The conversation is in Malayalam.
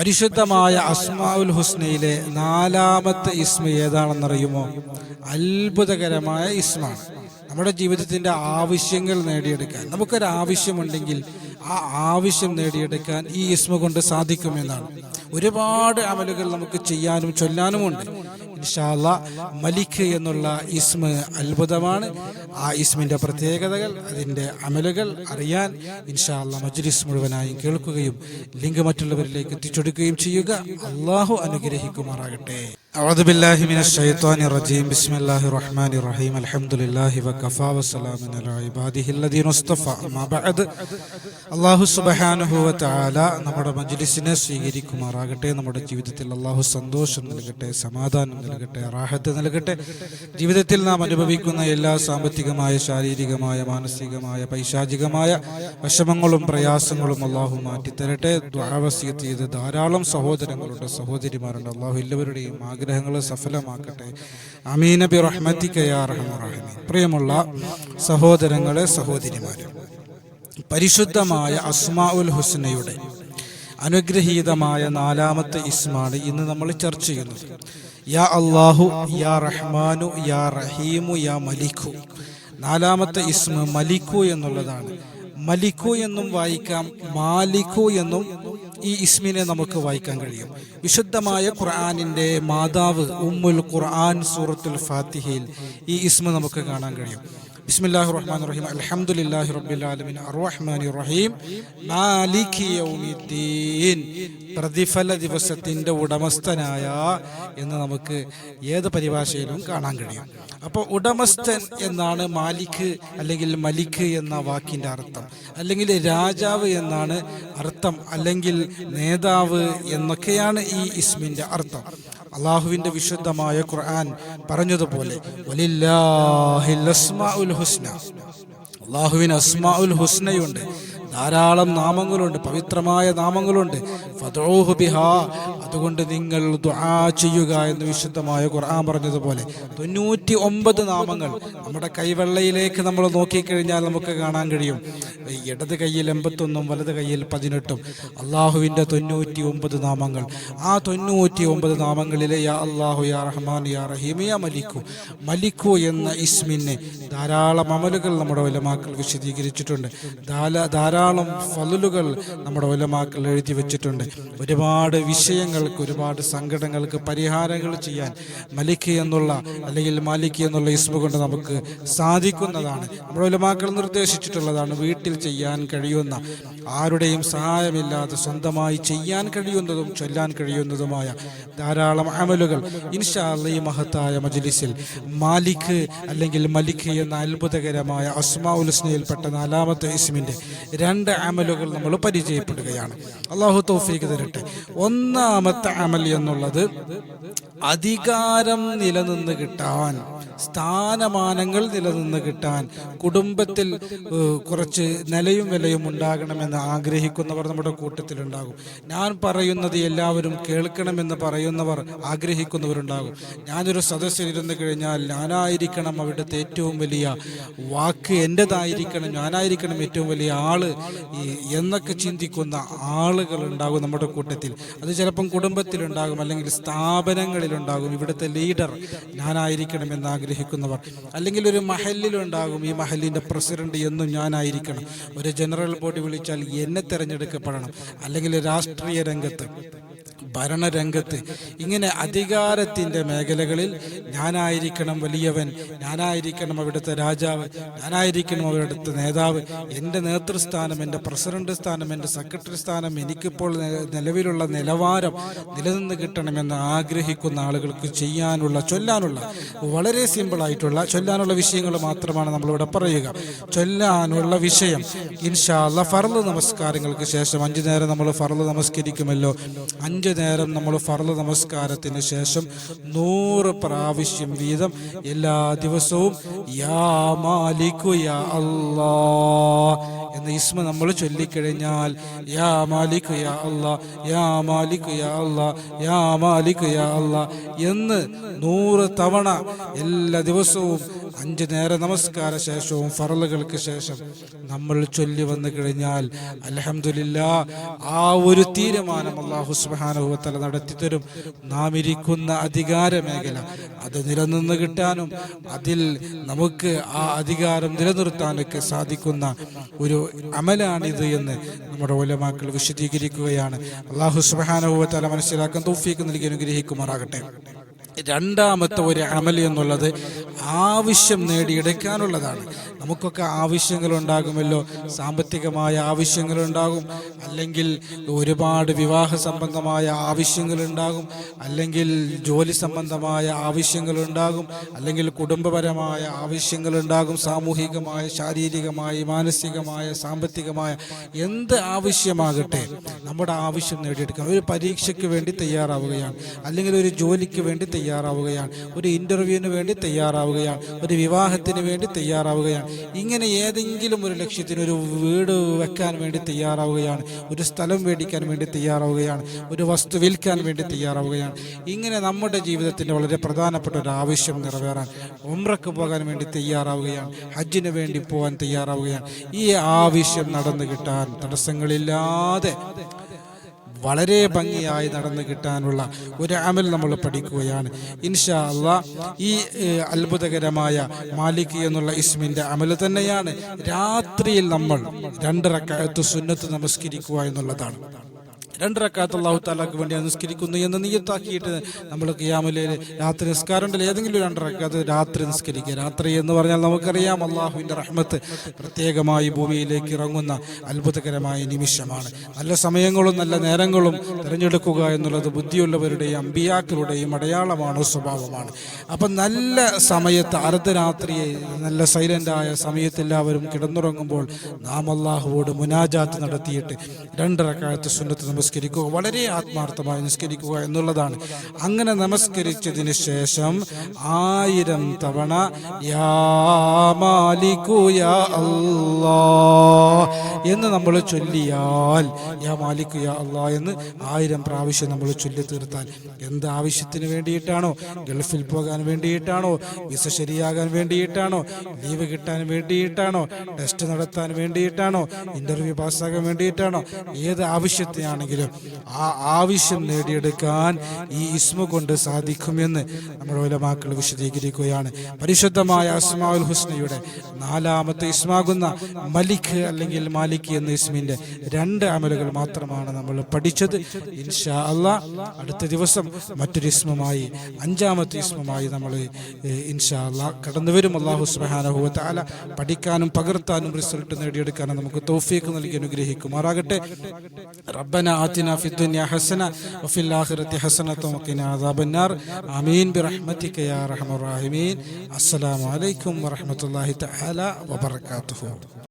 പരിശുദ്ധമായ അസ്മാഉൽ ഹുസ്നയിലെ നാലാമത്തെ ഇസ്മ ഏതാണെന്നറിയുമോ? അത്ഭുതകരമായ ഇസ്മാണ്. നമ്മുടെ ജീവിതത്തിന്റെ ആവശ്യങ്ങൾ നേടിയെടുക്കാൻ നമുക്കൊരു ആവശ്യമുണ്ടെങ്കിൽ ആ ആവശ്യം നേടിയെടുക്കാൻ ഈ ഇസ്മ കൊണ്ട് സാധിക്കുമെന്നാണ്. ഒരുപാട് അമലുകൾ നമുക്ക് ചെയ്യാനും ചൊല്ലാനുമുണ്ട്. ഇൻഷാല്ല മലിക് എന്നുള്ള ഇസ്മ അത്ഭുതമാണ്. ആ ഇസ്മിന്റെ പ്രത്യേകതകൾ അതിന്റെ അമലുകൾ അറിയാൻ ഇൻഷാല്ല മജ്ലിസ് മുഴുവനായും കേൾക്കുകയും ലിങ്ക് മറ്റുള്ളവരിലേക്ക് എത്തിച്ചെടുക്കുകയും ചെയ്യുക. അള്ളാഹു അനുഗ്രഹിക്കുമാറാകട്ടെ. أعوذ بالله من الشيطان الرجيم بسم الله الرحمن الرحيم الحمد لله وكفى وسلام على عباده الذين اصطفى أما بعد അള്ളാഹു സുബഹാനുഹു വതആല നമ്മുടെ മജ്ലിസിനെ സ്വീകരിക്കുമാറാകട്ടെ നമ്മുടെ ജീവിതത്തിൽ അള്ളാഹു സന്തോഷം നൽകട്ടെ സമാധാനം നൽകട്ടെ റാഹത്ത് നൽകട്ടെ ജീവിതത്തിൽ നാം അനുഭവിക്കുന്ന എല്ലാ സാമ്പത്തികമായ ശാരീരികമായ മാനസികമായ പൈശാചികമായ വിഷമങ്ങളും പ്രയാസങ്ങളും അള്ളാഹു മാറ്റിത്തരട്ടെ ദ്വാവസ്യത്ത് ചെയ്ത് ധാരാളം സഹോദരങ്ങളുണ്ട് സഹോദരിമാരുണ്ട് അള്ളാഹു എല്ലാവരുടെയും ആഗ്രഹങ്ങൾ സഫലമാക്കട്ടെ. അമീനബി ബി റഹ്മത്തിക്കയാ റഹ്മറാഹിമീൻ പ്രിയമുള്ള സഹോദരങ്ങളെ സഹോദരിമാരെ പരിശുദ്ധമായ അസ്മാ ഉൽ ഹുസ്നയുടെ അനുഗ്രഹീതമായ നാലാമത്തെ ഇസ്മാണ് ഇന്ന് നമ്മൾ ചർച്ച ചെയ്യുന്നത്. യാ അള്ളാഹു യാ റഹ്മാനു യാ റഹീമു യാ മലിഖു നാലാമത്തെ ഇസ്മ മലിഖു എന്നുള്ളതാണ്. മലിഖു എന്നും വായിക്കാം മാലിഖു എന്നും ഈ ഇസ്മിനെ നമുക്ക് വായിക്കാൻ കഴിയും. വിശുദ്ധമായ ഖുർആാനിന്റെ മാതാവ് ഉമ്മുൽ ഖുർആൻ സൂറത്തുൽ ഫാത്തിഹയിൽ ഈ ഇസ്മ നമുക്ക് കാണാൻ കഴിയും. ബിസ്മില്ലാഹിർ റഹ്മാനിർ റഹീം അൽഹംദുലില്ലാഹി റബ്ബിൽ ആലമീൻ. അർറഹ്മാനിർ റഹീം മാലികി യൗമിദ്ദീൻ. പ്രതിഫല ദിവസത്തിന്റെ ഉടമസ്ഥനായ എന്ന് നമുക്ക് ഏത് പരിഭാഷയിലും കാണാൻ കഴിയും. അപ്പോൾ ഉടമസ്ഥൻ എന്നാണ് മാലിക് അല്ലെങ്കിൽ മലിക് എന്ന വാക്കിന്റെ അർത്ഥം. അല്ലെങ്കിൽ രാജാവ് എന്നാണ് അർത്ഥം. അല്ലെങ്കിൽ നേതാവ് എന്നൊക്കെയാണ് ഈ ഇസ്മിന്റെ അർത്ഥം. അള്ളാഹുവിന്റെ വിശുദ്ധമായ ഖുർആൻ പറഞ്ഞതുപോലെ അസ്മാഉൽ ഹുസ്ന. അള്ളാഹുവിന് അസ്മാഉൽ ഹുസ്നയുണ്ട്. ധാരാളം നാമങ്ങളുണ്ട് പവിത്രമായ നാമങ്ങളുണ്ട്. അതുകൊണ്ട് നിങ്ങൾ ദുആ ചെയ്യുക എന്ന് വിശുദ്ധമായ ഖുർആൻ പറഞ്ഞതുപോലെ. തൊണ്ണൂറ്റി ഒമ്പത് നാമങ്ങൾ നമ്മുടെ കൈവെള്ളയിലേക്ക് നമ്മൾ നോക്കിക്കഴിഞ്ഞാൽ നമുക്ക് കാണാൻ കഴിയും. ഇടത് കയ്യിൽ എൺപത്തൊന്നും വലത് കയ്യിൽ പതിനെട്ടും. അള്ളാഹുവിന്റെ തൊണ്ണൂറ്റി ഒമ്പത് നാമങ്ങൾ. ആ തൊണ്ണൂറ്റി ഒമ്പത് നാമങ്ങളിലെ യാ അള്ളാഹു യാ റഹ്മാൻ യാ റഹീം യാ മലിക്കു. മലിക്കു എന്ന ഇസ്മിനെ ധാരാളം അമലുകൾ നമ്മുടെ വലമാക്കൾ വിശദീകരിച്ചിട്ടുണ്ട്. ധാരാ ധാരാളം ഫലലുകൾ നമ്മുടെ ഒലമാക്കൾ എഴുതി വെച്ചിട്ടുണ്ട്. ഒരുപാട് വിഷയങ്ങൾക്ക് ഒരുപാട് സങ്കടങ്ങൾക്ക് പരിഹാരങ്ങൾ ചെയ്യാൻ മലിക് എന്നുള്ള അല്ലെങ്കിൽ മാലിക് എന്നുള്ള ഇസ്മ കൊണ്ട് നമുക്ക് സാധിക്കുന്നതാണ്. നമ്മുടെ ഒലമാക്കൾ നിർദ്ദേശിച്ചിട്ടുള്ളതാണ് വീട്ടിൽ ചെയ്യാൻ കഴിയുന്ന ആരുടെയും സഹായമില്ലാതെ സ്വന്തമായി ചെയ്യാൻ കഴിയുന്നതും ചൊല്ലാൻ കഴിയുന്നതുമായ ധാരാളം അമലുകൾ ഇൻഷാ ഈ മഹത്തായ മജ്ലിസിൽ മാലിക് അല്ലെങ്കിൽ മലിക് എന്ന അത്ഭുതകരമായ അസ്മാ ഉൽസ്നയിൽപ്പെട്ട നാലാമത്തെ ഇസ്മിന്റെ രണ്ട് അമലുകൾ നമ്മൾ പരിചയപ്പെടുകയാണ്. അള്ളാഹു തൗഫീഖ് തരട്ടെ. ഒന്നാമത്തെ അമൽ എന്നുള്ളത് അധികാരം നിലനിന്ന് കിട്ടാൻ സ്ഥാനമാനങ്ങൾ നിലനിന്ന് കിട്ടാൻ കുടുംബത്തിൽ കുറച്ച് നിലയും വിലയും ഉണ്ടാകണമെന്ന് ആഗ്രഹിക്കുന്നവർ നമ്മുടെ കൂട്ടത്തിലുണ്ടാകും. ഞാൻ പറയുന്നത് എല്ലാവരും കേൾക്കണമെന്ന് പറയുന്നവർ ആഗ്രഹിക്കുന്നവരുണ്ടാകും. ഞാനൊരു സദസ്സിലിരുന്ന് കഴിഞ്ഞാൽ ഞാനായിരിക്കണം അവിടുത്തെ ഏറ്റവും വലിയ വാക്ക് എന്റെതായിരിക്കണം ഞാനായിരിക്കണം ഏറ്റവും വലിയ ആൾ എന്നൊക്കെ ചിന്തിക്കുന്ന ആളുകൾ ഉണ്ടാകും നമ്മുടെ കൂട്ടത്തിൽ. അത് ചിലപ്പം കുടുംബത്തിലുണ്ടാകും അല്ലെങ്കിൽ സ്ഥാപനങ്ങളിലുണ്ടാകും. ഇവിടുത്തെ ലീഡർ ഞാനായിരിക്കണം എന്ന് ആഗ്രഹിക്കുന്നവർ. അല്ലെങ്കിൽ ഒരു മഹലിലുണ്ടാകും. ഈ മഹലിന്റെ പ്രസിഡന്റ് എന്നും ഞാനായിരിക്കണം. ഒരു ജനറൽ ബോഡി വിളിച്ചാൽ എന്നെ തിരഞ്ഞെടുക്കപ്പെടണം. അല്ലെങ്കിൽ രാഷ്ട്രീയ രംഗത്ത് ഭരണരംഗത്ത് ഇങ്ങനെ അധികാരത്തിന്റെ മേഖലകളിൽ ഞാനായിരിക്കണം വലിയവൻ ഞാനായിരിക്കണം അവിടുത്തെ രാജാവ് ഞാനായിരിക്കണം അവിടുത്തെ നേതാവ് എന്റെ നേതൃസ്ഥാനം എന്റെ പ്രസിഡന്റ് സ്ഥാനം എന്റെ സെക്രട്ടറി സ്ഥാനം എനിക്കിപ്പോൾ നിലവിലുള്ള നിലവാരം നിലനിന്ന് കിട്ടണമെന്ന് ആഗ്രഹിക്കുന്ന ആളുകൾക്ക് ചെയ്യാനുള്ള ചൊല്ലാനുള്ള വളരെ സിമ്പിളായിട്ടുള്ള ചൊല്ലാനുള്ള വിഷയങ്ങൾ മാത്രമാണ് നമ്മളിവിടെ പറയുക. ചൊല്ലാനുള്ള വിഷയം. ഇൻഷാല്ല ഫർൾ നമസ്കാരങ്ങൾക്ക് ശേഷം അഞ്ചു നേരം നമ്മൾ ഫർൾ നമസ്കരിക്കുമല്ലോ. അഞ്ചു നേരം നമ്മൾ ഫർൾ നമസ്കാരത്തിന് ശേഷം നൂറ് പ്രാവശ്യം വീതം എല്ലാ ദിവസവും യാ മാലിക്കു യാ അല്ലാ എന്ന ഇസ്മ നമ്മൾ ചൊല്ലിക്കഴിഞ്ഞാൽ യാ മാലിക്കു യാ അല്ലാ യാ മാലിക്കു യാ അല്ലാ യാ മാലിക്കു യാ അല്ലാ എന്ന് നൂറ് തവണ എല്ലാ ദിവസവും അഞ്ച് നേര നമസ്കാര ശേഷവും ഫറലുകൾക്ക് ശേഷം നമ്മൾ ചൊല്ലി വന്നു കഴിഞ്ഞാൽ അലഹമില്ല ആ ഒരു തീരുമാനം അള്ളാഹു സുബാനുഭവത്തല നടത്തി തരും. നാം ഇരിക്കുന്ന അധികാര മേഖല അത് നിലനിന്ന് കിട്ടാനും അതിൽ നമുക്ക് ആ അധികാരം നിലനിർത്താനൊക്കെ സാധിക്കുന്ന ഒരു അമലാണിത് എന്ന് നമ്മുടെ ഒലമാക്കൾ വിശദീകരിക്കുകയാണ്. അള്ളാഹു സുബാനുഭവത്തല മനസ്സിലാക്കാൻ തോഫിക്ക് നൽകി അനുഗ്രഹിക്കുമാറാകട്ടെ. രണ്ടാമത്തെ ഒരു അമൽ എന്നുള്ളത് ആവശ്യം നേടിയെടുക്കാനുള്ളതാണ്. നമുക്കൊക്കെ ആവശ്യങ്ങൾ ഉണ്ടാകുമല്ലോ സാമ്പത്തികമായ ആവശ്യങ്ങളുണ്ടാകും. അല്ലെങ്കിൽ ഒരുപാട് വിവാഹ സംബന്ധമായ ആവശ്യങ്ങളുണ്ടാകും. അല്ലെങ്കിൽ ജോലി സംബന്ധമായ ആവശ്യങ്ങൾ ഉണ്ടാകും അല്ലെങ്കിൽ കുടുംബപരമായ ആവശ്യങ്ങൾ ഉണ്ടാകും സാമൂഹികമായ ശാരീരികമായ മാനസികമായ സാമ്പത്തികമായ എന്ത് ആവശ്യമാകട്ടെ നമ്മുടെ ആവശ്യം നേടിയെടുക്കാൻ. ഒരു പരീക്ഷയ്ക്ക് വേണ്ടി തയ്യാറാവുകയാണ്. അല്ലെങ്കിൽ ഒരു ജോലിക്ക് വേണ്ടി തയ്യാറാവുകയാണ്. ഒരു ഇന്റർവ്യൂവിന് വേണ്ടി തയ്യാറാവുകയാണ്. ഒരു വിവാഹത്തിന് വേണ്ടി തയ്യാറാവുകയാണ്. ഇങ്ങനെ ഏതെങ്കിലും ഒരു ലക്ഷ്യത്തിന് ഒരു വീട് വെക്കാൻ വേണ്ടി തയ്യാറാവുകയാണ്. ഒരു സ്ഥലം മേടിക്കാൻ വേണ്ടി തയ്യാറാവുകയാണ്. ഒരു വസ്തു വിൽക്കാൻ വേണ്ടി തയ്യാറാവുകയാണ്. ഇങ്ങനെ നമ്മുടെ ജീവിതത്തിന്റെ വളരെ പ്രധാനപ്പെട്ട ഒരു ആവശ്യം നിറവേറാൻ ഉമ്രക്ക് പോകാൻ വേണ്ടി തയ്യാറാവുകയാണ്. ഹജ്ജിന് വേണ്ടി പോകാൻ തയ്യാറാവുകയാണ്. ഈ ആവശ്യം നടന്നു കിട്ടാൻ തടസ്സങ്ങളില്ലാതെ വളരെ ഭംഗിയായി നടന്നു കിട്ടാനുള്ള ഒരു അമൽ നമ്മൾ പഠിക്കുകയാണ്. ഇൻഷാ അള്ളാ ഈ അത്ഭുതകരമായ മാലിക് എന്നുള്ള ഇസ്മിന്റെ അമൽ തന്നെയാണ് രാത്രിയിൽ നമ്മൾ രണ്ടരക്കാലത്ത് സുന്നത്ത് നമസ്കരിക്കുക എന്നുള്ളതാണ്. രണ്ടരക്കാലത്ത് അള്ളാഹു താലാക്ക് വേണ്ടി നിസ്കരിക്കുന്നു എന്ന് നീയത്താക്കിയിട്ട് നമ്മൾ കിയാമലയിൽ രാത്രി നിസ്കാരം ഉണ്ടല്ലോ ഏതെങ്കിലും ഒരു രണ്ടരക്കാലത്ത് രാത്രി നിസ്കരിക്കുക. രാത്രി എന്ന് പറഞ്ഞാൽ നമുക്കറിയാം അള്ളാഹുവിന്റെ റഹ്മത്ത് പ്രത്യേകമായി ഭൂമിയിലേക്ക് ഇറങ്ങുന്ന അത്ഭുതകരമായ നിമിഷമാണ്. നല്ല സമയങ്ങളും നല്ല നേരങ്ങളും തിരഞ്ഞെടുക്കുക എന്നുള്ളത് ബുദ്ധിയുള്ളവരുടെയും അമ്പിയാക്കളുടെയും അടയാളമാണ് സ്വഭാവമാണ്. അപ്പം നല്ല സമയത്ത് അർദ്ധരാത്രിയെ നല്ല സൈലന്റായ സമയത്ത് എല്ലാവരും കിടന്നുറങ്ങുമ്പോൾ നാം അള്ളാഹുവോട് മുനാജാത്ത് നടത്തിയിട്ട് രണ്ടരക്കാലത്ത് സുന്നത്ത് നമസ്കരിക്കുക. വളരെ ആത്മാർത്ഥമായി നിസ്കരിക്കുക എന്നുള്ളതാണ്. അങ്ങനെ നമസ്കരിച്ചതിന് ശേഷം ആയിരം തവണ യാ മാലിക്കു യാ എന്ന് നമ്മൾ ചൊല്ലിയാൽ യാ മാലിക്കു യാ അല്ലാ എന്ന് ആയിരം പ്രാവശ്യം നമ്മൾ ചൊല്ലി തീർത്താൽ എന്ത് ആവശ്യത്തിന് വേണ്ടിയിട്ടാണോ? ഗൾഫിൽ പോകാൻ വേണ്ടിയിട്ടാണോ? വിസ ശരിയാകാൻ വേണ്ടിയിട്ടാണോ? ലീവ് കിട്ടാൻ വേണ്ടിയിട്ടാണോ? ടെസ്റ്റ് നടത്താൻ വേണ്ടിയിട്ടാണോ? ഇന്റർവ്യൂ പാസ്സാകാൻ വേണ്ടിയിട്ടാണോ? ഏത് ആവശ്യത്തിനാണെങ്കിലും ആ ആവശ്യം നേടിയെടുക്കാൻ ഈ ഇസ്മ കൊണ്ട് സാധിക്കുമെന്ന് നമ്മുടെ ഉലമാക്കൾ വിശദീകരിക്കുകയാണ്. പരിശുദ്ധമായ അസ്മാഉൽ ഹുസ്നയുടെ നാലാമത്തെ ഇസ്മാകുന്ന മലിക് അല്ലെങ്കിൽ മാലിക് എന്ന ഇസ്മിന്റെ രണ്ട് അമലുകൾ മാത്രമാണ് നമ്മൾ പഠിച്ചത്. ഇൻഷാ അള്ളാ അടുത്ത ദിവസം മറ്റൊരു ഇസ്മമായി അഞ്ചാമത്തെ ഇസ്മമായി നമ്മൾ ഇൻഷാ അള്ളാ കടന്നുവരും അള്ളാഹു വ പഠിക്കാനും പകർത്താനും റിസൾട്ട് നേടിയെടുക്കാനും നമുക്ക് തൗഫീഖ് നൽകി അനുഗ്രഹിക്കുമാറാകട്ടെ. റബ്ബന واتنا في الدنيا حسنة وفي الآخرة حسنة وقنا عذاب النار. آمين. برحمتك يا أرحم الراحمين. السلام عليكم ورحمة الله تعالى وبركاته.